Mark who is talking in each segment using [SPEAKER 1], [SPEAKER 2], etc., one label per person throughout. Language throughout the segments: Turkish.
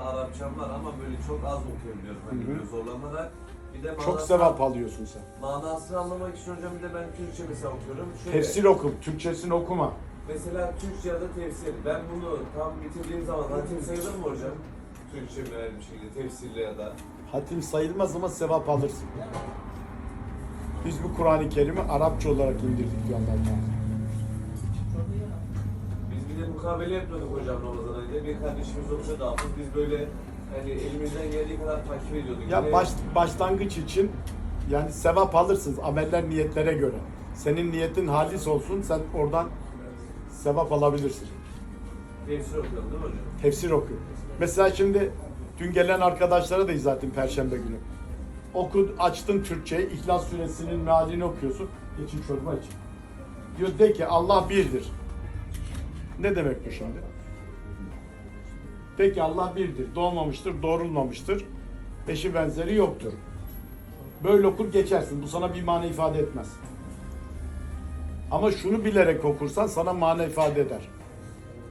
[SPEAKER 1] aslında Arapçam var ama böyle çok az okuyabiliyorum. Hani
[SPEAKER 2] Hı hı.
[SPEAKER 1] böyle zorlanarak. Bir de
[SPEAKER 2] Çok sevap alıyorsun sen.
[SPEAKER 1] Manasını anlamak için hocam bir de ben Türkçe mesela okuyorum. Şöyle,
[SPEAKER 2] Tefsir oku, Türkçesini okuma.
[SPEAKER 1] Mesela Türkçe ya da tefsir. Ben bunu tam bitirdiğim zaman hatim sayılır mı hocam? Türkçe bir bir şekilde tefsirle ya da.
[SPEAKER 2] Hatim sayılmaz ama sevap alırsın. Biz bu Kur'an-ı Kerim'i Arapça olarak indirdik
[SPEAKER 1] bir de mukabele yapıyorduk hocam Ramazan ayında. Bir kardeşimiz olsa da hafız biz böyle hani elimizden geldiği kadar takip ediyorduk.
[SPEAKER 2] Ya
[SPEAKER 1] Yine-
[SPEAKER 2] baş, başlangıç için yani sevap alırsınız ameller niyetlere göre. Senin niyetin halis olsun sen oradan sevap alabilirsin.
[SPEAKER 1] Tefsir okuyalım değil mi hocam?
[SPEAKER 2] Tefsir oku. Mesela şimdi dün gelen arkadaşlara da zaten perşembe günü. Oku, açtın Türkçe, İhlas Suresinin mealini okuyorsun. Geçin çorba için. Diyor de ki Allah birdir. Ne demek bu şimdi? De ki Allah birdir. Doğmamıştır, doğrulmamıştır. Eşi benzeri yoktur. Böyle okur geçersin. Bu sana bir mana ifade etmez. Ama şunu bilerek okursan sana mana ifade eder.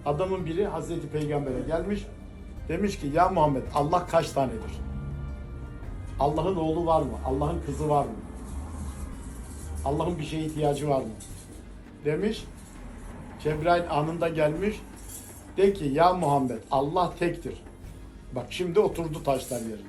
[SPEAKER 2] Adamın biri Hazreti Peygamber'e gelmiş. Demiş ki ya Muhammed Allah kaç tanedir? Allah'ın oğlu var mı? Allah'ın kızı var mı? Allah'ın bir şeye ihtiyacı var mı? Demiş. Cebrail anında gelmiş. De ki ya Muhammed Allah tektir. Bak şimdi oturdu taşlar yerine.